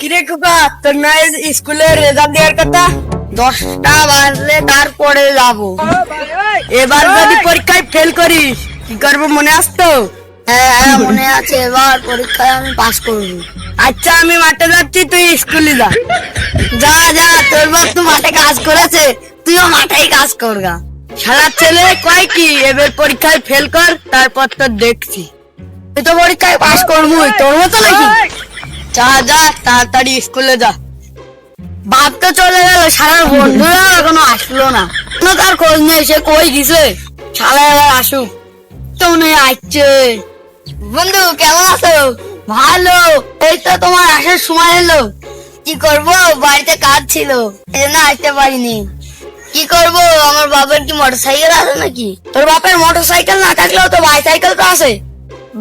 কিরে খোকা, তোর না স্কুলের রেজাল্ট দেওয়ার কথা? দশটা বাজলে তারপরে যাব। এবার যদি পরীক্ষায় ফেল করিস, কি করব, মনে আসতো হ্যাঁ হ্যাঁ মনে আছে, এবার পরীক্ষায় আমি পাস করব। আচ্ছা আমি মাঠে যাচ্ছি, তুই স্কুলে যা। যা যা, তোর বাপ তো মাঠে কাজ করেছে, তুইও মাঠেই কাজ করগা। সারা ছেলে, কয় কি, এবার পরীক্ষায় ফেল কর, তারপর তো দেখছি। তুই তো পরীক্ষায় পাস করবই, তোর মতো নাকি? যা যা, তাড়াতাড়ি স্কুলে যা। বাপ তো চলে গেল সারা বন্ধুরা এখনও আসলো না। কোনো তার খোঁজ নেই, সে কই গেছে? সারা আসুক। তো মনে আসছে। বন্ধু, কেমন আছো? ভালো। এই তো তোমার আসার সময় এলো। কি করব? বাড়িতে কাজ ছিল, এই জন্য আসতে পারিনি। কি করব? আমার বাবার কি মোটরসাইকেল আছে নাকি? তোর বাপের মোটরসাইকেল না থাকলেও তো বাইসাইকেল তো আছে।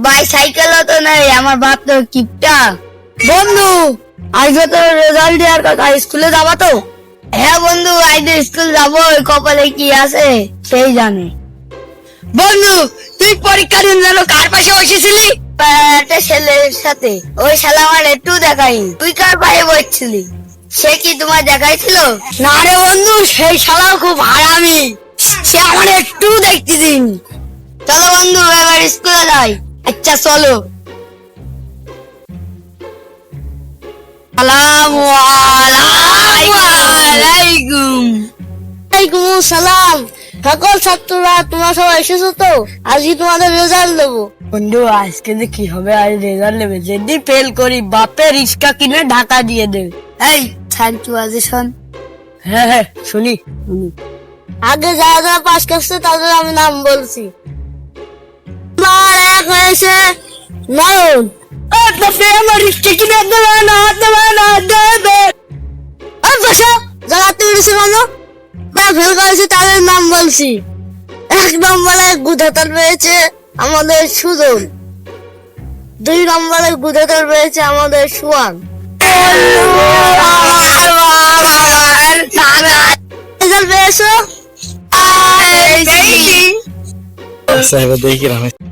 বাইসাইকেলও তো নেই, আমার বাপ তো কিপটা। বন্ধু আজকে তো রেজাল্ট দেওয়ার কথা স্কুলে যাবা তো? হ্যাঁ বন্ধু আজকে স্কুল যাব কপালে কি আছে সেই জানে। বন্ধু, তুই পরীক্ষা দিন যেন কার পাশে বসেছিলি? একটা ছেলের সাথে। ওই শালা আমার একটু দেখাই তুই কার পাশে বসছিলি? সে কি তোমার দেখাইছিল? না রে বন্ধু, সেই শালাও খুব হারামি। সে আমার একটু দেখতে দিন চলো বন্ধু, এবার স্কুলে যাই। আচ্ছা চলো। সালামু আলাইকুম ওয়ালাইকুম সালাম সকল ছাত্ররা তোমরা সবাই এসেছ তো? আজকে তোমাদের রেজাল্ট দেবো। বন্ধু আজকে যে কি হবে আজ রেজাল্ট নেবে। যদি ফেল করি বাপে রিক্সা কিনে ঢাকা দিয়ে দেবে। এই থ্যাংক ইউ আজিশন হ্যাঁ হ্যাঁ শুনি আগে যারা যারা পাস করছে তাদের আমি নাম বলছি। আমার এক হয়েছে নয়ন। এক নম্বরে গুধাতল পেয়েছে আমাদের সুজন দুই নম্বরে গুধাতল পেয়েছে আমাদের সুয়ান পেয়েছ আচ্ছা দেখি রামেশ